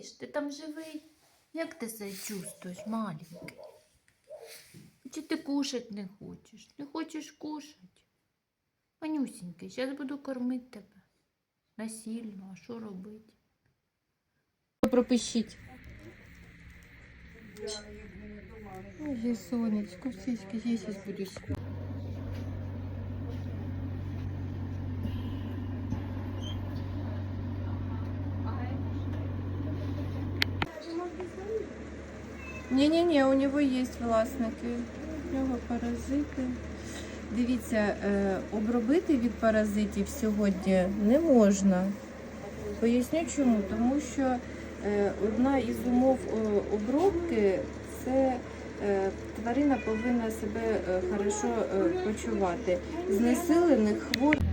малиш, ти там живий? Як ти себе чувствуєш, маленький? Чи ти кушать не хочеш? Не хочеш кушать? Манюсінький, зараз буду кормити тебе. Насильно, а що робити? Пропишіть. Ой, сонечко, сіськи, я зараз спати. Ні-ні-ні, у нього є власники. У нього паразити. Дивіться, е, обробити від паразитів сьогодні не можна. Поясню чому. Тому що е, одна із умов е, обробки це тварина повинна себе хорошо почувати. Знесилених хворих.